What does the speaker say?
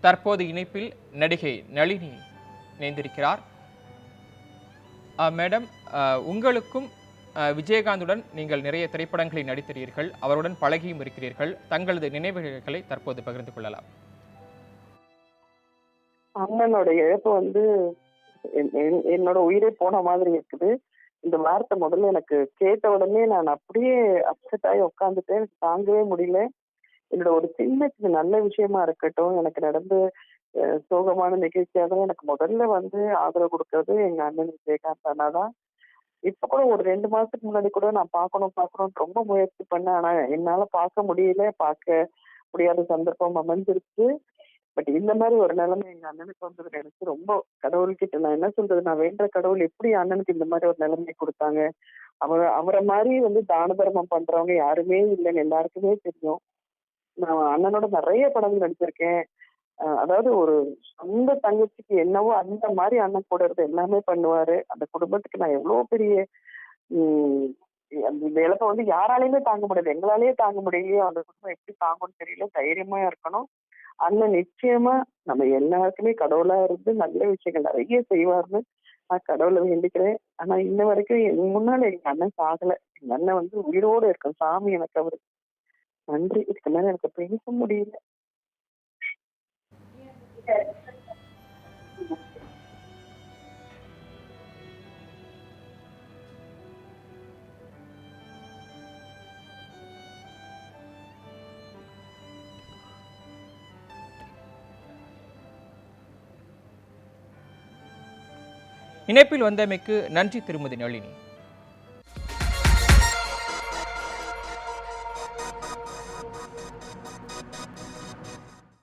தற்போது இணைப்பில் நடிகை நளினி இணைந்திருக்கிறார். மேடம் உங்களுக்கும் அஹ், விஜயகாந்துடன் நீங்கள் நிறைய திரைப்படங்களில் நடித்திருக்கிறீர்கள். அவருடன் பழகியும் இருக்கிறீர்கள். தங்களது நினைவுகளை தற்போது பகிர்ந்து கொள்ளலாம். அண்ணனோட இழப்பு வந்து என்- என்னோட உயிரே போன மாதிரி இருக்குது. இந்த வார்த்தை முதல்ல எனக்கு கேட்ட உடனே நான் அப்படியே அப்செட் ஆகி உட்காந்துட்டேன் எனக்கு தாங்கவே முடியல. என்னோட ஒரு சின்ன சின்ன நல்ல விஷயமா இருக்கட்டும் எனக்கு நடந்த சோகமான நிகழ்ச்சியாக எனக்கு முதல்ல வந்து ஆதரவு கொடுக்கறது எங்க அண்ணன் விஜயகாந்த் அண்ணா தான். இப்ப கூட ஒரு ரெண்டு மாசத்துக்கு முன்னாடி கூட நான் பார்க்கணும் பார்க்கணும்னு ரொம்ப முயற்சி பண்ணேன். ஆனா என்னால பார்க்க முடியல. பார்க்க முடியாத சந்தர்ப்பம் அமைஞ்சிருச்சு. பட் இந்த மாதிரி ஒரு நிலைமை எங்க அண்ணனுக்கு வந்தது எனக்கு ரொம்ப கடவுள்கிட்ட நான் என்ன சொல்றது? நான் வேண்ட கடவுள் எப்படி அண்ணனுக்கு இந்த மாதிரி ஒரு நிலைமை கொடுத்தாங்க? அவர் அவரை மாதிரி வந்து தான தர்மம் பண்றவங்க யாருமே இல்லைன்னு எல்லாருக்குமே தெரியும். நான் அண்ணனோட நிறைய படங்கள் நடிச்சிருக்கேன். அதாவது ஒரு சொந்த தங்கச்சிக்கு என்னவோ அந்த மாதிரி அண்ணன் கூட இருந்து எல்லாமே பண்ணுவாரு. அந்த குடும்பத்துக்கு நான் எவ்வளவு பெரிய உம் அந்த இந்த இழப்பை வந்து யாராலையுமே தாங்க முடியாது. எங்களாலேயே தாங்க முடியலையோ அந்த குடும்பம் எப்படி தாங்கும்னு தெரியல. தைரியமா இருக்கணும். அண்ணன் நிச்சயமா நம்ம எல்லாருக்குமே கடவுளா இருந்து நல்ல விஷயங்கள் நிறைய செய்வார்னு நான் கடவுளை வேண்டிக்கிறேன். ஆனா இன்ன வரைக்கும் என் முன்னால எங்க அண்ணன் சாகல. எங்க அண்ணன் வந்து உயிரோட இருக்கும் சாமி எனக்கு அவருக்கு நன்றி. இதுக்கு மேல எனக்கு பேச முடியல. இணைப்பில் வந்தமைக்கு நன்றி திருமதி நளினி.